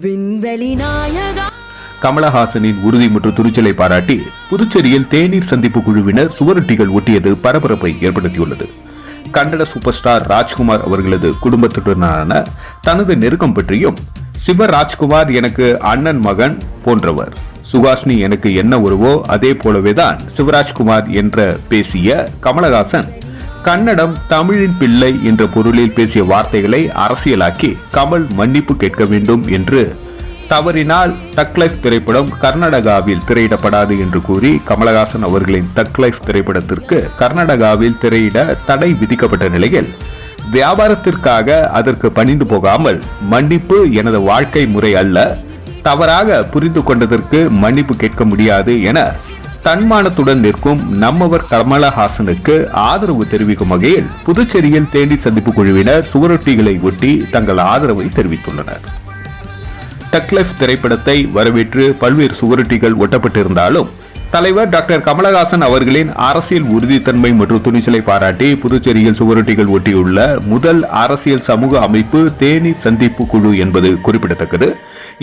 விண்வெளி நாயகா. கமலஹாசனின் உறுதி மற்றும் துணிச்சலை பாராட்டி புதுச்சேரியில் தேநீர் சந்திப்பு குழுவினர் சுவரொட்டிகள் ஒட்டியது பரபரப்பை ஏற்படுத்தியுள்ளது. கன்னட சூப்பர் ஸ்டார் ராஜ்குமார் அவர்களது குடும்பத்துடனான தனது நெருக்கம் பற்றியும் சிவ ராஜ்குமார் எனக்கு அண்ணன் மகன் போன்றவர். சுகாஷ்னி எனக்கு என்ன உருவோ அதே போலவேதான் சிவராஜ்குமார் என்ற பேசிய கமலஹாசன் கன்னடம் தமிழின் பிள்ளை என்ற பொருளில் பேசிய வார்த்தைகளை அரசியலாக்கி கமல் மன்னிப்பு கேட்க வேண்டும் என்று தவறினால் தக் லைஃப் திரைப்படம் கர்நாடகாவில் திரையிடப்படாது என்று கூறி கமலஹாசன் அவர்களின் தக் லைஃப் திரைப்படத்திற்கு கர்நாடகாவில் திரையிட தடை விதிக்கப்பட்ட நிலையில் வியாபாரத்திற்காக அதற்கு பணிந்து போகாமல் மன்னிப்பு எனது வாழ்க்கை முறை அல்ல தவறாக புரிந்து கொண்டதற்கு மன்னிப்பு கேட்க முடியாது என தன்மானத்துடன் நிற்கும் நம்மவர் கமலஹாசனுக்கு ஆதரவு தெரிவிக்கும் வகையில் புதுச்சேரியில் தேடி சந்திப்பு குழுவினர் சுவரொட்டிகளை ஒட்டி தங்கள் ஆதரவை தெரிவித்துள்ளனர். டக்லெஃப் திரைப்படத்தை வரவேற்று பல்வேறு சுவரொட்டிகள் ஒட்டப்பட்டிருந்தாலும் தலைவர் டாக்டர் கமலஹாசன் அவர்களின் அரசியல் உறுதித்தன்மை மற்றும் துணிச்சலை பாராட்டி புதுச்சேரியில் சுவரொட்டிகள் ஒட்டியுள்ள முதல் அரசியல் சமூக அமைப்பு தேனி சந்திப்பு குழு என்பது குறிப்பிடத்தக்கது.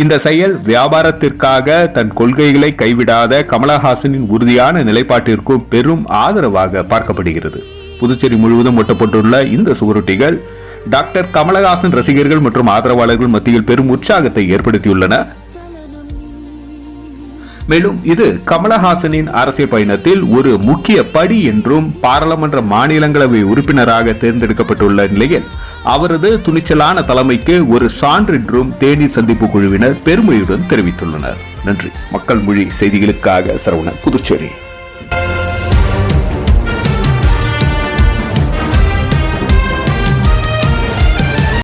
இந்த செயல் வியாபாரத்திற்காக தன் கொள்கைகளை கைவிடாத கமலஹாசனின் உறுதியான நிலைப்பாட்டிற்கும் பெரும் ஆதரவாக பார்க்கப்படுகிறது. புதுச்சேரி முழுவதும் ஒட்டப்பட்டுள்ள இந்த சுவரொட்டிகள் டாக்டர் கமலஹாசன் ரசிகர்கள் மற்றும் ஆதரவாளர்கள் மத்தியில் பெரும் உற்சாகத்தை ஏற்படுத்தியுள்ளன. மேலும் இது கமலஹாசனின் அரசியல் பயணத்தில் ஒரு முக்கிய படி என்றும் பாராளுமன்ற மாநிலங்களவை உறுப்பினராக தேர்ந்தெடுக்கப்பட்டுள்ள நிலையில் அவரது துணிச்சலான தலைமைக்கு ஒரு சான்று என்றும் தேநீர் சந்திப்பு குழுவினர் பெருமையுடன் தெரிவித்துள்ளனர். நன்றி. மக்கள் மொழி செய்திகளுக்காக சரவணன் புதுச்சேரி.